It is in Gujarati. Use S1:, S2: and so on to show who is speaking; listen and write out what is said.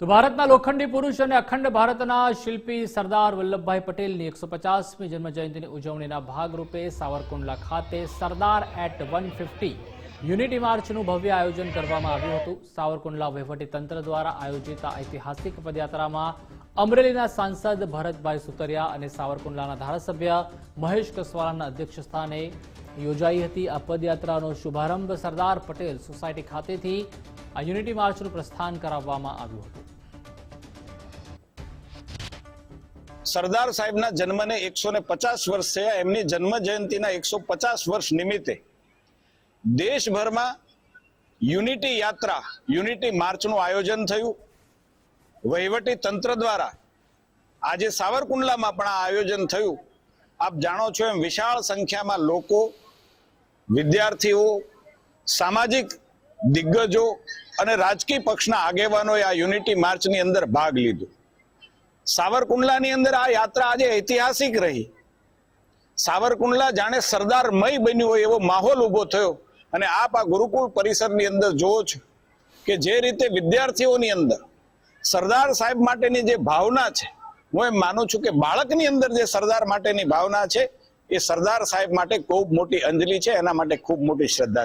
S1: તો ભારતના લોખંડી પુરુષ અને અખંડ ભારતના શિલ્પી સરદાર વલ્લભભાઈ પટેલની એકસો પચાસમી જન્મજયંતિની ઉજવણીના ભાગરૂપે સાવરકુંડલા ખાતે Sardar at one fifty unity માર્ચનું ભવ્ય આયોજન કરવામાં આવ્યું હતું. સાવરકુંડલા તંત્ર દ્વારા આયોજિત આ ઐતિહાસિક પદયાત્રામાં અમરેલીના સાંસદ ભરતભાઈ સુતરિયા અને સાવરકુંડલાના ધારાસભ્ય મહેશ કસવાલાના અધ્યક્ષસ્થાને યોજાઈ હતી. આ પદયાત્રાનો શુભારંભ સરદાર પટેલ સોસાયટી ખાતેથી આ યુનિટી માર્ચનું પ્રસ્થાન કરાવવામાં આવ્યું હતું.
S2: સરદાર સાહેબના જન્મને એકસો ને પચાસ વર્ષ થયા. એમની જન્મ જયંતિના એકસો પચાસ વર્ષ નિમિત્તે દેશભરમાં યુનિટી યાત્રા, યુનિટી માર્ચનું આયોજન થયું. વહીવટી તંત્ર દ્વારા આજે સાવરકુંડલામાં પણ આ આયોજન થયું. આપ જાણો છો એમ વિશાળ સંખ્યામાં લોકો, વિદ્યાર્થીઓ, સામાજિક દિગ્ગજો અને રાજકીય પક્ષના આગેવાનોએ આ યુનિટી માર્ચની અંદર ભાગ લીધો. સાવરકુંડલાની અંદર આ યાત્રા આજે ઐતિહાસિક રહી. સાવરકુંડલા જાણે સરદારમય બન્યું હોય એવો માહોલ ઊભો થયો. અને આપ આ ગુરુકુળ પરિસરની અંદર જોવો છો કે જે રીતે વિદ્યાર્થીઓની અંદર સરદાર સાહેબ માટેની જે ભાવના છે, હું એમ માનું છું કે બાળકની અંદર જે સરદાર માટેની ભાવના છે, એ સરદાર સાહેબ માટે ખૂબ મોટી અંજલિ છે, એના માટે ખૂબ મોટી શ્રદ્ધા